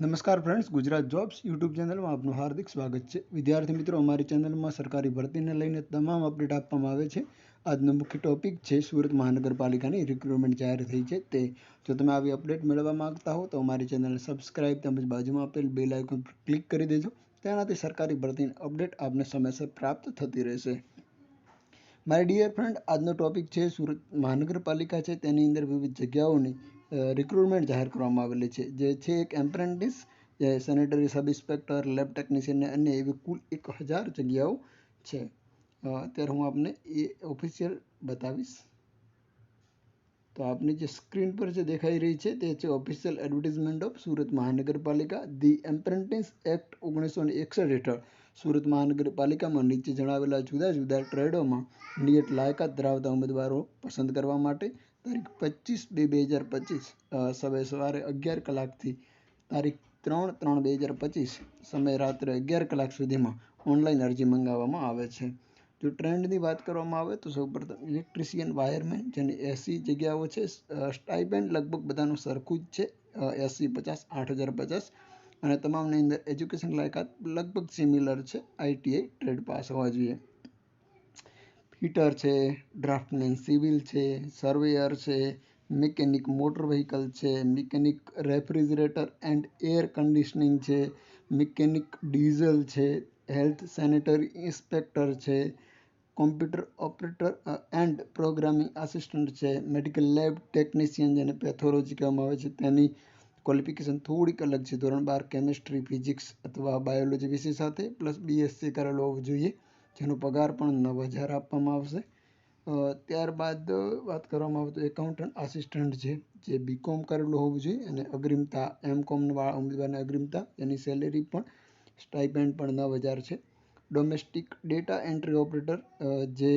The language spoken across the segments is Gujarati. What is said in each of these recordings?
નમસ્કાર ફ્રેન્ડ્સ ગુજરાત જોબ્સ યુટ્યુબ ચેનલમાં આપનું હાર્દિક સ્વાગત છે. વિદ્યાર્થી મિત્રો, અમારી ચેનલમાં સરકારી ભરતીને લઈને તમામ અપડેટ આપવામાં આવે છે. આજનો મુખ્ય ટોપિક છે, સુરત મહાનગરપાલિકાની રિક્રુટમેન્ટ જાહેર થઈ છે. તે જો તમે આવી અપડેટ મેળવવા માગતા હો, તો અમારી ચેનલને સબસ્ક્રાઇબ તેમજ બાજુમાં આપેલ બેલ આઇકોન પર ક્લિક કરી દેજો. તેનાથી સરકારી ભરતીની અપડેટ આપને સમયસર પ્રાપ્ત થતી રહેશે. મારી ડિયર ફ્રેન્ડ આજનો ટોપિક છે, સુરત મહાનગરપાલિકા છે. તેની અંદર વિવિધ જગ્યાઓની રિક્રુટમેન્ટ જાહેર કરવામાં આવેલી છે. જે છે એક એમ્પ્રેન્ટિસ જે sanitary sub inspector lab technician અને એવી કુલ એક હજાર જગ્યાઓ છે. અત્યારે હું આપને એ ઓફિશિયલ બતાવીશ. તો આપની જે સ્ક્રીન પર જે દેખાઈ રહી છે, તે છે ઓફિશિયલ એડવર્ટિઝમેન્ટ ઓફ સુરત મહાનગરપાલિકા. ધી એમ્પ્રેન્ટિસ એક્ટ ઓગણીસો એકસઠ હેઠળ સુરત મહાનગરપાલિકામાં નીચે જણાવેલા જુદા જુદા ટ્રેડોમાં નિયત લાયકાત ધરાવતા ઉમેદવારો પસંદ કરવા માટે તારીખ પચીસ બે બે હજાર પચીસ સવારે સવારે અગિયાર કલાકથી તારીખ ત્રણ ત્રણ બે હજાર પચીસ સમય રાત્રે અગિયાર કલાક સુધીમાં ઓનલાઈન અરજી મંગાવવામાં આવે છે. જો ટ્રેન્ડની વાત કરવામાં આવે તો સૌપ્રથમ ઇલેક્ટ્રિશિયન વાયરમેન જેની એસી જગ્યાઓ છે સ્ટાઇપેન્ડ લગભગ બધાનું સરખું જ છે એસી પચાસ, આઠ હજાર પચાસ. અને તમામની અંદર એજ્યુકેશન લાયકાત લગભગ સિમિલર છે. આઈટીઆઈ ટ્રેડ પાસ હોવા જોઈએ. ફિટર છે ડ્રાફ્ટમેન સિવિલ છે સર્વેયર છે મિકેનિક મોટર વ્હીકલ છે mechanic refrigerator and air conditioning છે મિકેનિક ડીઝલ છે હેલ્થ સેનેટરી ઇન્સ્પેક્ટર છે computer operator and programming assistant છે મેડિકલ લેબ ટેકનિશિયન જેને પેથોલોજી કહેવામાં આવે છે, તેની ક્વોલિફિકેશન થોડીક અલગ છે. ધોરણ બાર કેમિસ્ટ્રી ફિઝિક્સ અથવા બાયોલોજી વિષય સાથે પ્લસ બીએસસી કરેલો હોવો જોઈએ, જેનો પગાર પણ નવ હજાર આપવામાં આવશે. ત્યારબાદ વાત કરવામાં આવે તો એકાઉન્ટન્ટ આસિસ્ટન્ટ છે, જે બીકોમ કરેલું હોવું જોઈએ અને અગ્રિમતા એમ કોમવાળા ઉમેદવારની અગ્રિમતા, એની સેલેરી પણ સ્ટાઇપેન્ડ પણ નવ હજાર છે. ડોમેસ્ટિક ડેટા એન્ટ્રી ઓપરેટર જે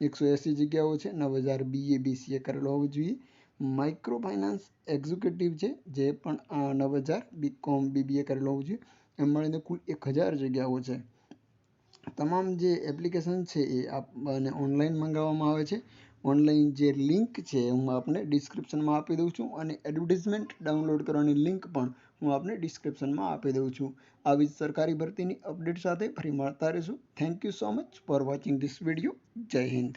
એકસો એંસી જગ્યાઓ છે, નવ હજાર બીએ બીસીએ કરેલો હોવો જોઈએ. માઇક્રો ફાઇનાન્સ એક્ઝિક્યુટિવ છે, જે પણ નવ હજાર બીકોમ બીબીએ કરેલો હોવું જોઈએ. એમ મળીને કુલ એક હજાર જગ્યાઓ છે. તમામ જે એપ્લિકેશન છે એ આપને ઓનલાઈન મંગાવવામાં આવે છે. ઓનલાઈન જે લિંક છે હું આપને ડિસ્ક્રિપ્શનમાં આપી દઉં છું અને એડવર્ટિઝમેન્ટ ડાઉનલોડ કરવાની લિંક પણ હું આપને ડિસ્ક્રિપ્શનમાં આપી દઉં છું. આવી જ સરકારી ભરતીની અપડેટ સાથે ફરી મળતા રહીશું. Thank you so much for watching this video Jai Hind.